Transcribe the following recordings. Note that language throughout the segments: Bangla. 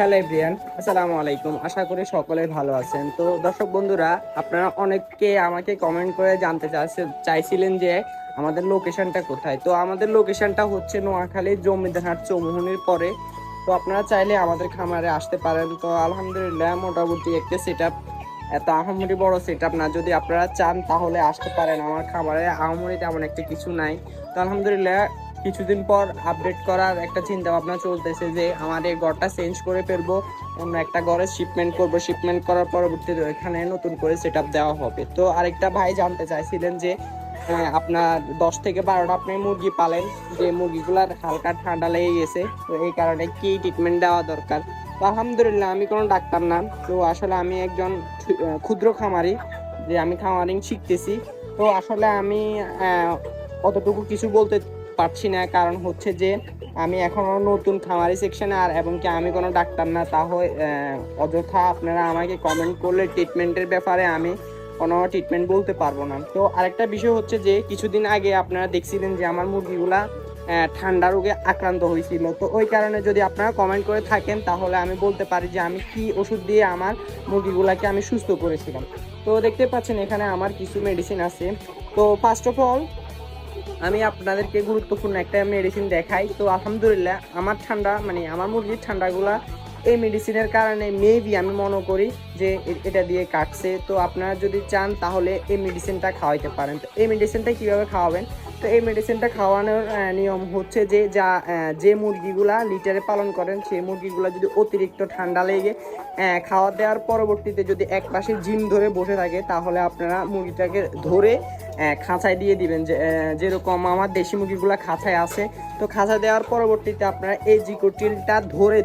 হ্যালো এভরিয়ান আসসালামু আলাইকুম আশা করি সকলে ভালো আছেন। তো দর্শক বন্ধুরা, আপনারা অনেককে আমাকে কমেন্ট করে জানতে চাইছে চাইছিলেন যে আমাদের লোকেশনটা কোথায়। তো আমাদের লোকেশনটা হচ্ছে নোয়াখালী জমিদারহাট চৌমুহনির পরে। তো আপনারা চাইলে আমাদের খামারে আসতে পারেন। তো আলহামদুলিল্লাহ, মোটামুটি একটা সেট আপ এত আহামরি বড় সেট আপ না। যদি আপনারা চান, তাহলে আসতে পারেন। আমার খামারে আহামরি তেমন একটা কিছু নাই। তো আলহামদুলিল্লাহ কিছুদিন পর আপডেট করার একটা চিন্তা ভাবনা চলতেছে যে আমার এই ঘরটা চেঞ্জ করে ফেলব, অন্য একটা ঘরে শিপমেন্ট করব। শিপমেন্ট করার পরবর্তীতে এখানে নতুন করে সেট দেওয়া হবে। তো আরেকটা ভাই জানতে চাইছিলেন যে আপনার দশ থেকে বারোটা আপনি মুরগি পালেন, যে মুরগিগুলার হালকা ঠান্ডা লেগে গেছে, তো এই কারণে কি ট্রিটমেন্ট দেওয়া দরকার? তো আলহামদুলিল্লাহ, আমি কোনো ডাক্তার না, তো আসলে আমি একজন ক্ষুদ্র খামারি, যে আমি খামারিং শিখতেছি। তো আসলে আমি অতটুকু কিছু বলতে পারছি না, কারণ হচ্ছে যে আমি এখনও নতুন খামারি সেকশনে আর এবং কি আমি কোনো ডাক্তার না তাহলে অযথা আপনারা আমাকে কমেন্ট করলে ট্রিটমেন্টের ব্যাপারে আমি কোনো ট্রিটমেন্ট বলতে পারব না। তো আরেকটা বিষয় হচ্ছে যে, কিছুদিন আগে আপনারা দেখছিলেন যে আমার মুরগিগুলা ঠান্ডা রোগে আক্রান্ত হয়েছিল। তো ওই কারণে যদি আপনারা কমেন্ট করে থাকেন, তাহলে আমি বলতে পারি যে আমি কি ওষুধ দিয়ে আমার মুরগিগুলাকে আমি সুস্থ করেছিলাম। তো দেখতে পাচ্ছেন এখানে আমার কিছু মেডিসিন আছে। তো ফার্স্ট অফ অল আমি আপনাদেরকে গুরুত্বপূর্ণ একটা মেডিসিন দেখাই। তো আলহামদুলিল্লাহ, আমার ঠান্ডা মানে আমার মুরগির ঠান্ডাগুলা এই মেডিসিনের কারণে মেবি আমি মনে করি যে এটা দিয়ে কাটছে। তো আপনারা যদি চান তাহলে এই মেডিসিনটা খাওয়াইতে পারেন। তো এই মেডিসিনটা কীভাবে খাওয়াবেন? তো এই মেডিসিনটা খাওয়ানোর নিয়ম হচ্ছে যে যা যে মুরগিগুলা লিটারে পালন করেন, সেই মুরগিগুলা যদি অতিরিক্ত ঠান্ডা লেগে খাওয়া দেওয়ার পরবর্তীতে যদি এক পাশে জিম ধরে বসে থাকে, তাহলে আপনারা মুরগিটাকে ধরে খাঁচায় দিয়ে দিবেন যে যেরকম আমার দেশি মুরগিগুলো খাঁচায় আছে। তো খাঁচা দেওয়ার পরবর্তীতে আপনারা এই জিকোটিলটা ধরে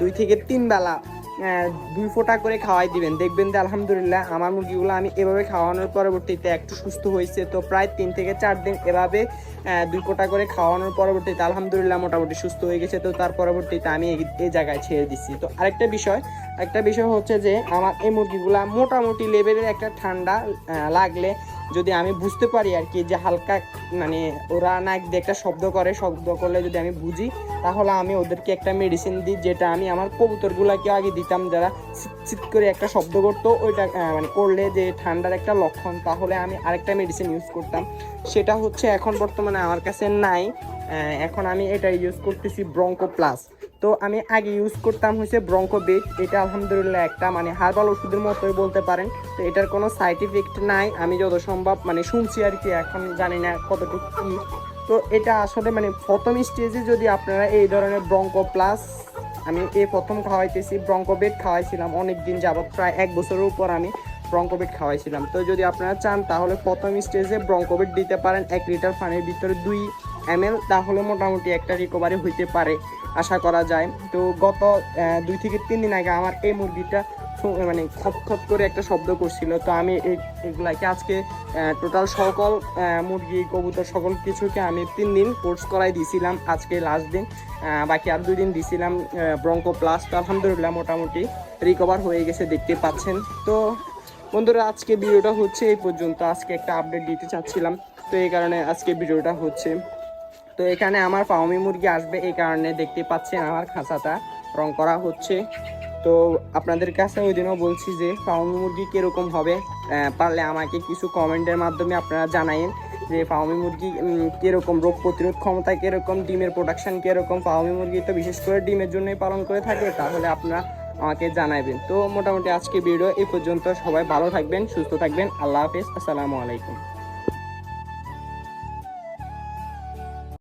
দুই থেকে তিন বেলা দুই ফোঁটা করে খাওয়াই দিবেন। দেখবেন যে, আলহামদুলিল্লাহ আমার মুরগিগুলো আমি এভাবে খাওয়ানোর পরবর্তীতে একটু সুস্থ হয়েছে। তো প্রায় তিন থেকে চার দিন এভাবে দুই ফোঁটা করে খাওয়ানোর পরবর্তীতে আলহামদুলিল্লাহ মোটামুটি সুস্থ হয়ে গেছে। তো তার পরবর্তীতে আমি এই জায়গায় ছেড়ে দিচ্ছি তো আরেকটা বিষয় একটা বিষয় হচ্ছে যে, আমার এই মুরগিগুলা মোটামুটি লেভেলের একটা ঠান্ডা লাগলে যদি আমি বুঝতে পারি আর কি যে হালকা মানে ওরা নাক দিয়ে একটা শব্দ করে, শব্দ করলে যদি আমি বুঝি, তাহলে আমি ওদেরকে একটা মেডিসিন দিই, যেটা আমি আমার কবুতরগুলাকে আগে দিতাম, যারা চিৎ করে একটা শব্দ করতো, ওইটা মানে করলে যে ঠান্ডার একটা লক্ষণ, তাহলে আমি আরেকটা মেডিসিন ইউজ করতাম। সেটা হচ্ছে এখন বর্তমানে আমার কাছে নাই এখন আমি এটা ইউজ করতেছি ব্রঙ্কো প্লাস তো আমি আগে ইউজ করতাম হচ্ছে ব্রঙ্কো বেট এটা আলহামদুলিল্লাহ একটা মানে হার্বাল ওষুধের মতোই বলতে পারেন। তো এটার কোনো সাইড ইফেক্ট নাই, আমি যত সম্ভব মানে শুনছি আর কি, এখন জানি না কতটুকু কি। তো এটা আসলে মানে প্রথম স্টেজে যদি আপনারা এই ধরনের ব্রঙ্কো প্লাস আমি এই প্রথম খাওয়াইতেছি ব্রঙ্কো বেট খাওয়াইছিলাম অনেক দিন যাবত প্রায় এক বছরের উপর আমি ব্রঙ্কোবেট খাওয়াইছিলাম। তো যদি আপনারা চান তাহলে প্রথম স্টেজে ব্রঙ্কোবেট দিতে পারেন এক লিটার পানির ভিতরে দুই এম তাহলে মোটামুটি একটা রিকভারি হইতে পারে। আশা করা যায়। তো গত দুই থেকে তিন দিন আগে আমার এই মুরগিটা মানে খপ খপ করে একটা শব্দ করছিল। তো আমি এগুলাকে আজকে টোটাল সকল মুরগি, কবুতর সকল কিছুকে আমি তিন দিন কোর্স করাই দিয়েছিলাম আজকে লাস্ট দিন। বাকি আর দুই দিন দিছিলাম ব্রঙ্কো প্লাস তো আলহামদুলিল্লাহ মোটামুটি রিকভার হয়ে গেছে, দেখতে পাচ্ছেন। তো বন্ধুরা, আজকে ভিডিওটা হচ্ছে এই পর্যন্ত। আজকে একটা আপডেট দিতে চাচ্ছিলাম। তো এই কারণে আজকে ভিডিওটা হচ্ছে। তো এখানে আমার ফাউমি মুরগি আসবে এই কারণে দেখতে পাচ্ছেন আমার খাঁচাটা রং করা হচ্ছে। তো আপনাদের কাছে ওই দিনও বলছি যে ফাউমি মুরগি কীরকম হবে পারলে আমাকে কিছু কমেন্টের মাধ্যমে আপনারা জানাইন যে ফাউমি মুরগি কীরকম রোগ প্রতিরোধ ক্ষমতা কীরকম, ডিমের প্রোডাকশন কীরকম ফাউমি মুরগি তো বিশেষ করে ডিমের জন্যই পালন করে থাকে, তাহলে আপনারা আমাকে জানাবেন তো মোটামুটি আজকে ভিডিও এই পর্যন্ত, সবাই ভালো থাকবেন, সুস্থ থাকবেন, আল্লাহ হাফেজ, আসসালামু আলাইকুম।